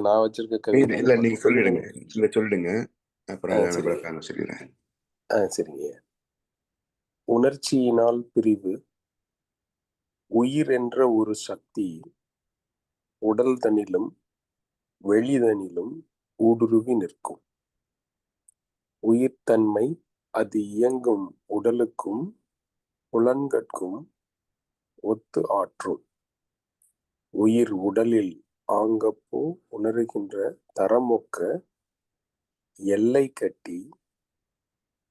நான் வச்சிருக்க இல்ல கவிதை இல்ல, நீங்க சொல்லிடுங்க. இல்ல சொல்லிடுங்க. அப்புறம் சொல்லிடுறேன். ஆ சரிங்க. உணர்ச்சியினால் பிரிவு உயிர் என்ற ஒரு சக்தி உடல் தனிலும் வெளிதனிலும் ஊடுருவி நிற்கும். உயிர்த்தன்மை அது இயங்கும் உடலுக்கும் புலன்கட்கும் ஒத்து ஆற்றும். உயிர் உடலில் ஆங்கப்போ உணருகின்ற தரமொக்க எல்லை கட்டி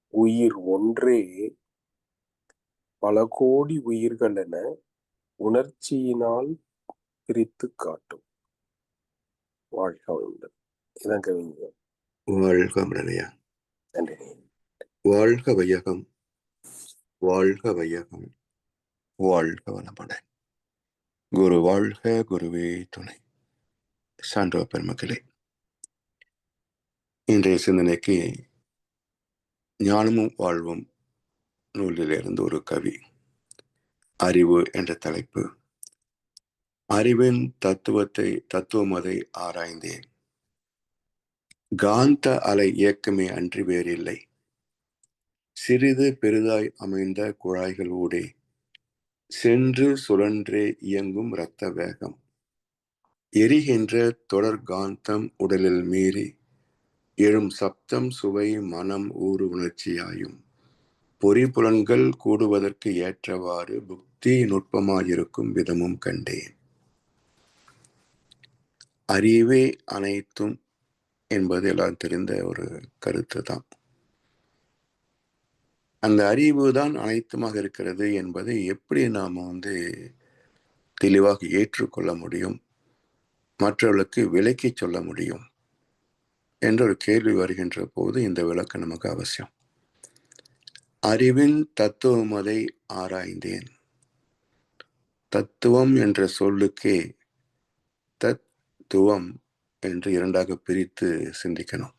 உயிர் ஒன்றே பல கோடி உயிர்களென உணர்ச்சியினால் பிரித்து காட்டும். வாழ்க வளமுடன். இதான் கவிஞர். வாழ்க மரணையா நன்றி. வாழ்க வையகம். வாழ்க வையகம். வாழ்க வளமுடன். குரு வாழ்க குருவே துணை. சான்றோ பெருமக்களே இன்றைய சிந்தனைக்கு ஞானமும் வாழ்வும் நூலிலிருந்து ஒரு கவி. அறிவு என்ற தலைப்பு. அறிவின் தத்துவத்தை தத்துவமதை ஆராய்ந்தேன். காந்த அலை இயக்கமே அன்றி வேறில்லை. சிறிது பெரிதாய் அமைந்த குழாய்கள் ஊடே. சென்று சுழன்றே இயங்கும் இரத்த வேகம். எரிகின்ற தொடர் காந்தம் உடலில் மீறி எழும் சப்தம் சுவை மனம் ஊறு உணர்ச்சியாயும். பொறிபுலன்கள் கூடுவதற்கு ஏற்றவாறு புக்தி நுட்பமாயிருக்கும் விதமும் கண்டேன். அறிவே அனைத்தும் என்பது எல்லாம் தெரிந்த ஒரு கருத்து தான் அந்த அறிவு தான் அனைத்துமாக இருக்கிறது என்பதை எப்படி நாம் வந்து தெளிவாக ஏற்றுக்கொள்ள முடியும்? மற்றவர்களுக்கு விலக்கி சொல்ல முடியும்? என்ற ஒரு கேள்வி வருகின்ற போது இந்த விளக்கம் நமக்கு அவசியம். அறிவின் தத்துவம் அதை ஆராய்ந்தேன். தத்துவம் என்ற சொல்லுக்கே தத்துவம் என்று இரண்டாக பிரித்து சிந்திக்கணும்.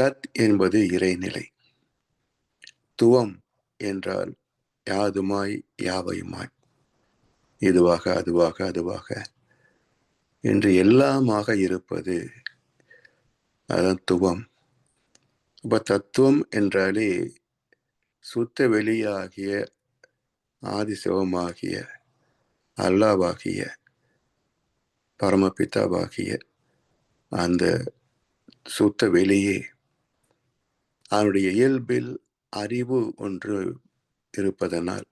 தத் என்பது இறைநிலை. துவம் என்றால் யாதுமாய் யாவையுமாய். இதுவாக அதுவாக அதுவாக. என்று எல்லாமாக இருப்பது. அதான் துவம். இப்போ தத்துவம் என்றாலே சுத்த வெளியாகிய ஆதிசிவமாகிய அல்லாவாகிய பரமபிதாவாகிய அந்த சுத்த வெளியே அவனுடைய இயல்பில் அறிவு ஒன்று இருப்பதனால்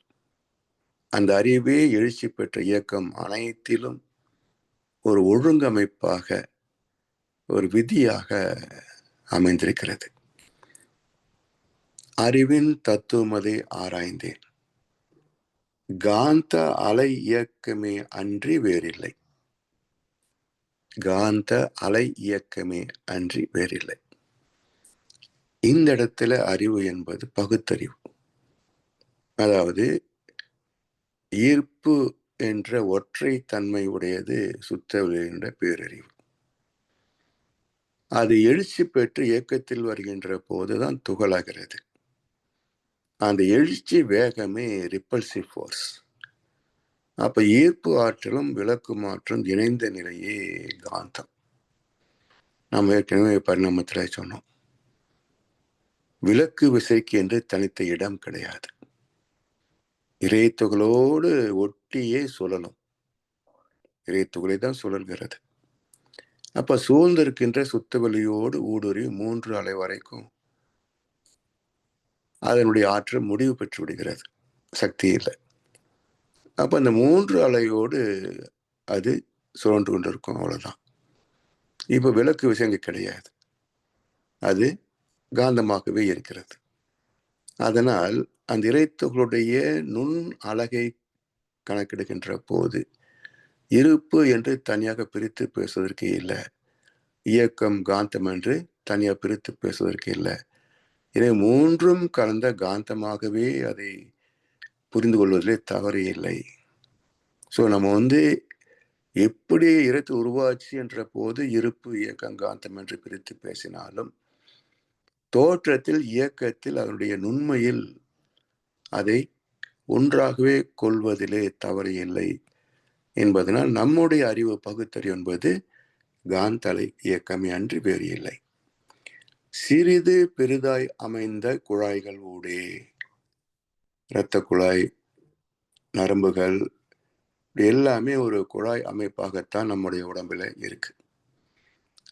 அந்த அறிவே எழுச்சி பெற்ற இயக்கம் அனைத்திலும் ஒரு ஒழுங்கமைப்பாக ஒரு விதியாக அமைந்திருக்கிறது. அறிவின் தத்துவமதை ஆராய்ந்தேன். காந்த அலை இயக்கமே அன்றி வேறில்லை. காந்த அலை இயக்கமே அன்றி வேறில்லை. இந்த இடத்துல அறிவு என்பது பகுத்தறிவு. அதாவது ஈர்ப்பு என்ற ஒற்றை தன்மை உடையது சுத்த என்ற பேரறிவு. அது எழுச்சி பெற்று இயக்கத்தில் வருகின்ற போதுதான் துகளாகிறது அந்த எழுச்சி வேகமே ரிப்பல்சிவ் ஃபோர்ஸ். அப்ப ஈர்ப்பு ஆற்றலும் விளக்கு மாற்றம் இணைந்த நிலையே காந்தம். நம்ம ஏற்கனவே பரிணாமத்தில் சொன்னோம். விளக்கு விசைக்கு என்று தனித்த இடம் கிடையாது. இறைத்துகளோடு ஒட்டியே சுழலும் இறைத்துகளை தான் சுழல்கிறது அப்ப சூழ்ந்திருக்கின்ற சுத்தவெளியோடு ஊடுருவி மூன்று அலை வரைக்கும் அதனுடைய ஆற்றல் முடிவு பெற்று விடுகிறது. சக்தி இல்லை. அப்ப அந்த மூன்று அலையோடு அது சுழன்று கொண்டிருக்கும். அவ்வளவுதான். இப்ப விளக்கு விஷயங்கள் கிடையாது. அது காந்தமாகவே இருக்கிறது. அதனால் அந்த இறைத்துகளுடைய நுண் அழகை கணக்கெடுக்கின்ற போது இருப்பு என்று தனியாக பிரித்து பேசுவதற்கு இல்லை. இயக்கம் காந்தம் என்று தனியாக பிரித்து பேசுவதற்கு இல்லை. இதை மூன்றும் கலந்த காந்தமாகவே அதை புரிந்து கொள்வதிலே தவறு இல்லை. ஸோ நம்ம வந்து எப்படி இறைத்து உருவாச்சு என்ற போது இருப்பு இயக்கம் காந்தம் என்று பிரித்து பேசினாலும் தோற்றத்தில் இயக்கத்தில் அதனுடைய நுண்மையில் அதை ஒன்றாகவே கொள்வதிலே தவறு இல்லை என்பதனால் நம்முடைய அறிவு பகுத்தறிவு என்பது காந்தலை இயக்கமே அன்றி வேறு இல்லை. சிறிது பெரிதாய் அமைந்த குழாய்கள் ஊடே. இரத்த குழாய் நரம்புகள் எல்லாமே ஒரு குழாய் அமைப்பாகத்தான் நம்முடைய உடம்புல இருக்கு.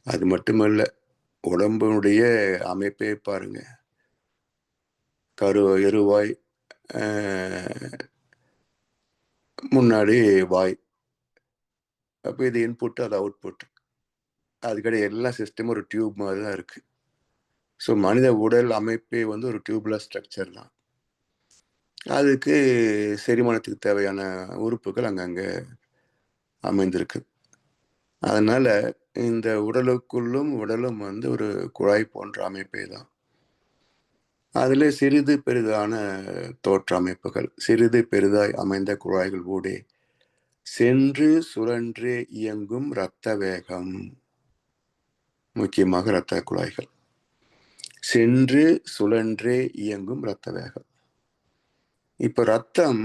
அது மட்டுமல்ல உடம்புடைய அமைப்பே பாருங்க. கரு எருவாய் முன்னாடி வாய். அப்போ இது இன்புட் அது அவுட்புட் அதுக்கடி எல்லா சிஸ்டமும் ஒரு டியூப் மாதிரி தான் இருக்கு. ஸோ மனித உடல் அமைப்பே வந்து ஒரு டியூப்லெஸ் ஸ்ட்ரக்சர் தான். அதுக்கு செரிமானத்துக்கு தேவையான உறுப்புகள் அங்கங்கே அமைந்திருக்கு. அதனால இந்த உடலுக்குள்ளும் உடலும் வந்து ஒரு குழாய் போன்ற அமைப்பே தான். அதில் சிறிது பெரிதான தோற்ற அமைப்புகள் சிறிது பெரிதாய் அமைந்த குழாய்கள் ஊடே சென்று சுழன்று இயங்கும் இரத்த வேகம் முக்கியமாக இரத்த குழாய்கள். சென்று சுழன்றே இயங்கும் இரத்த வேகம். இப்போ ரத்தம்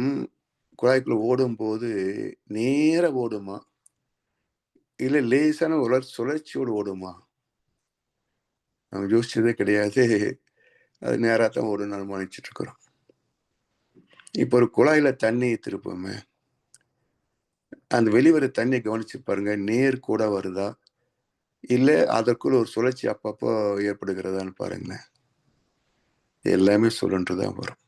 குழாய்க்குள்ள ஓடும்போது நேர ஓடுமா? இல்லை லேசான உலர் சுழற்சியோடு ஓடுமா? நம்ம யோசிச்சதே கிடையாது. அது நேராக தான் ஓடுன்னு அனுமானிச்சுட்டு இருக்கிறோம். இப்போ ஒரு குழாயில் தண்ணி திருப்போமே அந்த வெளிவர தண்ணியை கவனிச்சு பாருங்க நேர் கூட வருதா? இல்லை அதற்குள்ள ஒரு சுழற்சி அப்பப்போ ஏற்படுகிறதான்னு பாருங்களேன். எல்லாமே சுழன்று தான் வரும்.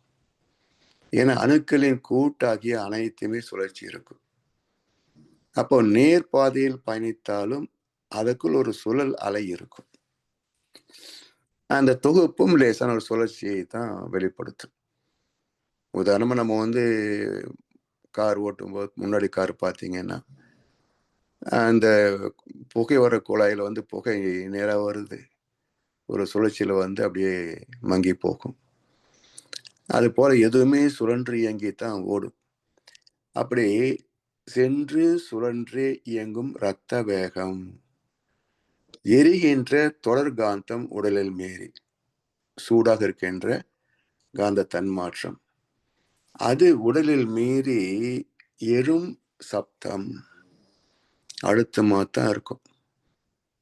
ஏன்னா அணுக்களின் கூட்டாகிய அனைத்துமே சுழற்சி இருக்கும். அப்போ நேர் பாதையில் பயணித்தாலும் அதுக்குள் ஒரு சுழல் அலை இருக்கும். அந்த தொகுப்பும் லேசான ஒரு சுழற்சியை தான் வெளிப்படுத்தும். உதாரணமாக நம்ம வந்து கார் ஓட்டும்போது முன்னாடி கார் பார்த்தீங்கன்னா அந்த புகை வர குழாயில் வந்து புகை நேராக வருது. ஒரு சுழற்சியில் வந்து அப்படியே மங்கி போகும். அது போல் எதுவுமே சுழன்று இயங்கி தான் ஓடும். அப்படி சென்று சுழன்றே இயங்கும் இரத்த வேகம். எரிகின்ற தொடர் காந்தம் உடலில் மீறி. சூடாக இருக்கின்ற காந்த தன்மாற்றம் அது உடலில் மீறி எறும் சப்தம். அழுத்தமாக தான் இருக்கும்.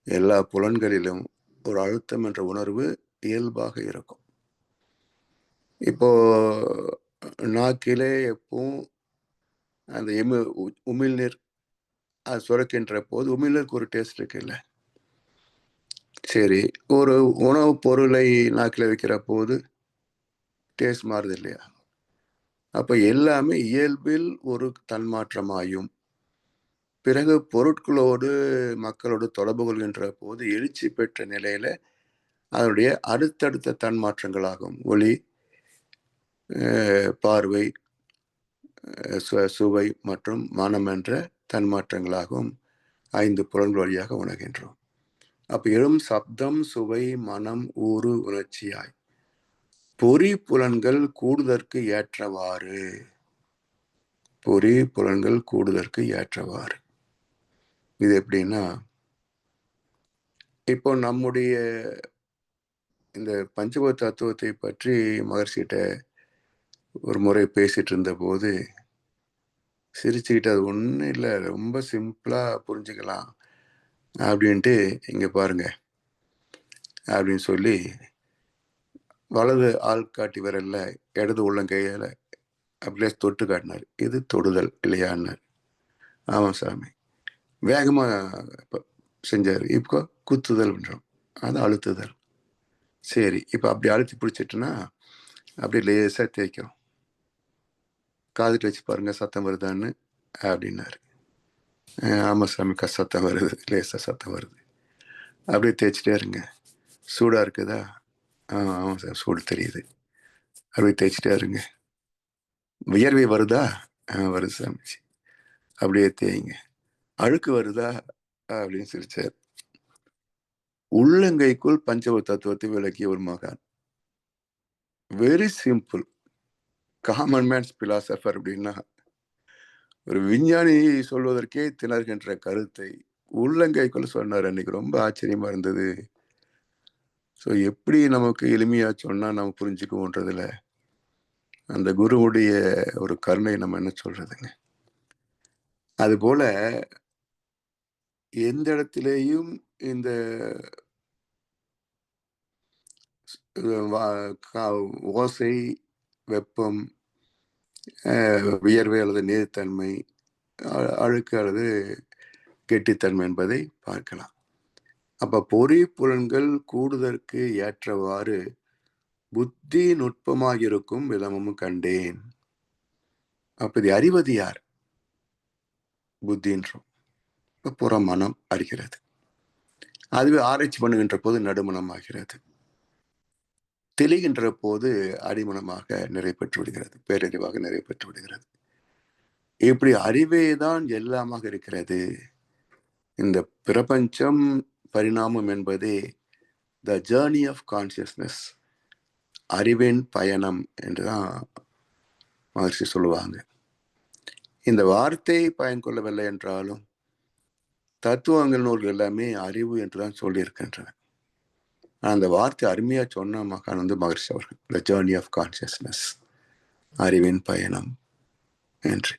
எல்லா புலன்களிலும் ஒரு அழுத்தம் என்ற உணர்வு இயல்பாக இருக்கும். இப்போ நாக்கிலே எப்பவும் அந்த எமு உ- உமிழ்நீர் அது சுரக்கின்ற போது உமிழ்நீருக்கு ஒரு டேஸ்ட் இருக்குல்ல. சரி ஒரு உணவுப் பொருளை நாக்கில் வைக்கிற போது டேஸ்ட் மாறுது இல்லையா? அப்போ எல்லாமே இயல்பில் ஒரு தன்மாற்றமாயும் பிறகு பொருட்களோடு மக்களோடு தொடர்பு கொள்கின்ற போது எழுச்சி பெற்ற நிலையில் அதனுடைய அடுத்தடுத்த தன்மாற்றங்களாகும். ஒளி பார்வை சுவை மற்றும் மனம் என்ற தன்மாற்றங்களாகவும் ஐந்து புலன்கள் வழியாக உணர்கின்றோம். அப்போ எழும் சப்தம் சுவை மனம் ஊறு உணர்ச்சியாய். பொறி புலன்கள் கூடுதற்கு ஏற்றவாறு. பொறி புலன்கள் கூடுதற்கு ஏற்றவாறு. இது எப்படின்னா இப்போ நம்முடைய இந்த பஞ்சபூத தத்துவத்தை பற்றி மகர்ஷிகிட்ட ஒரு முறை பேசிட்டு இருந்தபோது சிரிச்சுக்கிட்டு அது ஒன்றும் இல்லை ரொம்ப சிம்பிளாக புரிஞ்சுக்கலாம் அப்படின்ட்டு இங்கே பாருங்க அப்படின்னு சொல்லி வலது ஆள் காட்டி விரல்ல இடது உள்ளங்கையில அப்படியே தொட்டு காட்டினார். இது தொடுதல் இல்லையான்னார். ஆமாம் சாமி. வேகமாக செஞ்சார். இப்போ குத்துதல் பண்ணுறோம் அது அழுத்துதல். சரி இப்போ அப்படி அழுத்தி பிடிச்சிட்டுனா அப்படியே லேசாக தேய்க்கிறோம். காதுட்டு வச்சு பாருங்க சத்தம் வருதான்னு அப்படின்னாரு. ஆமாம் ஆமா சாமி க சத்தம் வருது லேசாக சத்தம் வருது. அப்படியே தேய்ச்சிட்டே இருங்க. சூடாக இருக்குதா? ஆ ஆமாம் சார் சூடு தெரியுது. அப்படியே தேய்ச்சிட்டே இருங்க. வியர்வை வருதா? ஆ வருது சாமிஜி. அப்படியே தேய்ங்க. அழுக்கு வருதா? அப்படின்னு சிரிச்சார். உள்ளங்கைக்குள் பஞ்சவ தத்துவத்தை விளக்கிய ஒரு மகான். Very simple common man's philosopher அப்படின்னா ஒரு விஞ்ஞானி சொல்வதற்கே திணறுகின்ற கருத்தை உள்ளங்கைக்குள் சொன்னார். அன்னைக்கு ரொம்ப ஆச்சரியமா இருந்தது. ஸோ எப்படி நமக்கு எளிமையா சொன்னா நம்ம புரிஞ்சுக்குவோன்றதுல அந்த குருவுடைய ஒரு கருணை நம்ம என்ன சொல்றதுங்க? அதுபோல எந்த இடத்திலேயும் இந்த வா- கா- ஓசை வெப்பம் அஹ், வியர்வை அல்லது நீர்த்தன்மை அ- அழுக்கு அல்லது கெட்டித்தன்மை என்பதை பார்க்கலாம். அப்போ பொறி புலன்கள் கூடுதற்கு ஏற்றவாறு புத்தி நுட்பமாக இருக்கும் விதமும் கண்டேன். அப்ப இது அறிவது யார்? புத்தின்றோம். இப்ப புற மனம் அறிகிறது. அதுவே ஆராய்ச்சி பண்ணுகின்ற போது நடுமணம் ஆகிறது தெளிகின்ற போது அடிமனமாக நிறைவு பெற்று விடுகிறது பேரறிவாக நிறைவு பெற்று விடுகிறது இப்படி அறிவே தான் எல்லாமாக இருக்கிறது. இந்த பிரபஞ்சம் பரிணாமம் என்பதே த ஜேர்னி ஆஃப் கான்சியஸ்னஸ் அறிவின் பயணம் என்று தான் மகர்ஷி சொல்லுவாங்க. இந்த வார்த்தையை பயன் கொள்ளவில்லை என்றாலும் தத்துவங்கள் நூல்கள் எல்லாமே அறிவு என்றுதான் சொல்லியிருக்கின்றன. அந்த வார்த்தை அருமையா சொன்ன மகான் வந்து மகர்ஷி அவர்கள். த ஜேர்னி ஆஃப் கான்சியஸ்னஸ் அறிவின் பயணம். என்று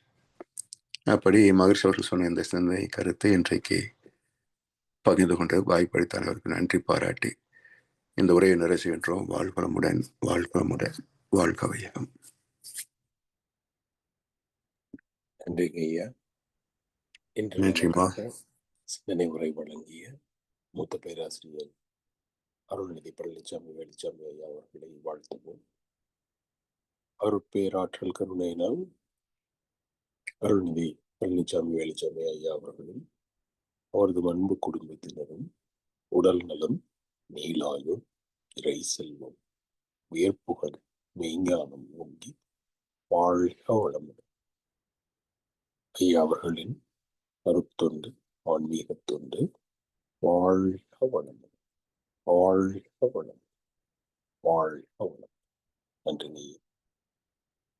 அப்படி மகர்ஷி அவர்கள் சொன்ன இந்த சிந்தனை கருத்தை இன்றைக்கு பகிர்ந்து கொண்டு வாய்ப்பளித்தால் அவருக்கு நன்றி பாராட்டி இந்த உரையை நிறைவு செய்கின்றோம் வாழ்வளமுடன் வாழ்வளமுடன் வாழ்க வையகம் நன்றிங்க ஐயா. இன்று. நமக்காக சிந்தனை உரை வழங்கிய மூத்த பேராசிரியர் அருள்நிதி பழனிசாமி வேலுச்சாமி ஐயா அவர்களை வாழ்த்துவோம். அருட்பேராற்றல் கருணையினால் அருள்நிதி பழனிசாமி வேலுச்சாமி ஐயா அவர்களும் அவரது அன்பு குடும்பத்தினரும் உடல் நலம் நீலாயுள் இறை செல்வம் உயர்ப்புகள் மெய்ஞானம் ஓங்கி வாழ்க வளமுடன். ஐயா அவர்களின் அருட்தொண்டு ஆன்மீகத்தொண்டு வாழ்க வளமுடன். வாழ்க வளம் வாழ்க வளம் நன்றி நீ.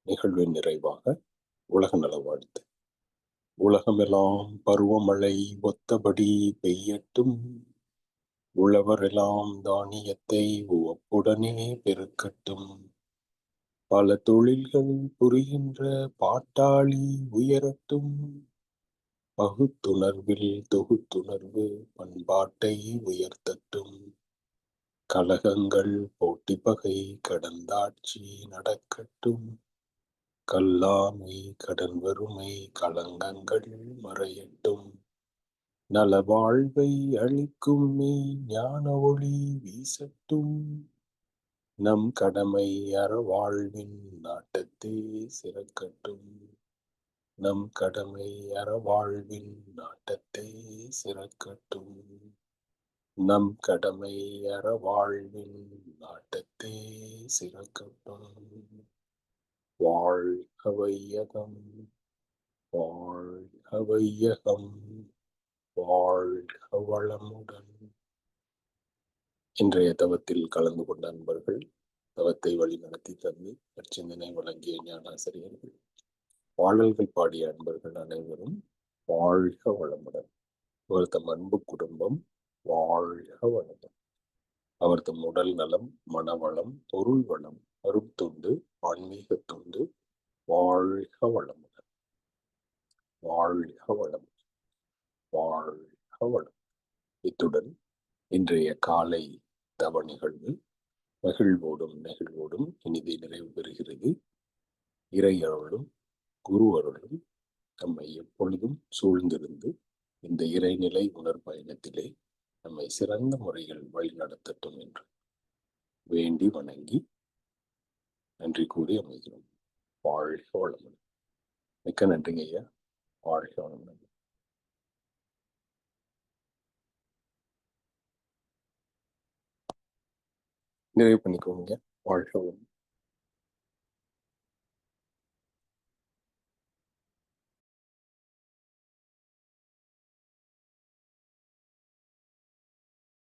நிகழ்வின் நிறைவாக உலக நல வாழ்த்து உலகமெல்லாம் பருவமழை ஒத்தபடி பெய்யட்டும். உழவரெல்லாம் தானியத்தை உவப்புடனே பெருக்கட்டும். பல தொழில்கள் புரிகின்ற பாட்டாளி உயரட்டும். பகுத்துணர்வில் தொகுத்துணர்வு பண்பாட்டை உயர்த்தட்டும். கலகங்கள் போட்டி பகை கடந்தாட்சி நடக்கட்டும். கல்லாமை கடன் வறுமை களங்கங்கள் மறையட்டும். நல வாழ்வை அளிக்கும் மெய் ஞான ஒளி வீசட்டும். நம் கடமை அறவாழ்வின் நாட்டத்தே சிறக்கட்டும். நம் கடமை அறவாழ்வின் நாட்டத்தே சிறக்கட்டும். நம் கடமை வாழ்வில் நாட்டத்தே சிறக்கட்டும் வாழ்க வையகம் வாழ்க வையகம் வாழ்க வளமுடன் இன்றைய தவத்தில் கலந்து கொண்ட அன்பர்கள் தவத்தை வழி நடத்தி தந்து அச்சிந்தனை வழங்கிய ஞானாசிரியர்கள் பாடல்கள் பாடிய அன்பர்கள் அனைவரும் வாழ்க வளமுடன். அவர்தம் அன்பு குடும்பம் வாழ்க வளமுடன். அவரது உடல் நலம் மனவளம் பொருள் வளம் அருட்தொண்டு ஆன்மீக தொண்டு வாழ்க வளமுடன். வாழ்க வளம் வாழ்க வளம் இத்துடன் இன்றைய காலை தவ நிகழ்வு மகிழ்வோடும் நெகிழ்வோடும் இனிதே நிறைவு பெறுகிறது. இறை அருளும் குரு அருளும் நம்மை எப்பொழுதும் சூழ்ந்திருந்து இந்த இறைநிலை உணர் பயணத்திலே நம்மை சிறந்த முறையில் வழிநடத்தட்டும் என்று வேண்டி வணங்கி நன்றி கூறி அமைகிறோம். வாழ்க வளமுடன். மிக்க நன்றிங்க ஐயா. வாழ்க வளமுடன். நிறைவு பண்ணிக்கோங்க வாழ்க வளமுடன்.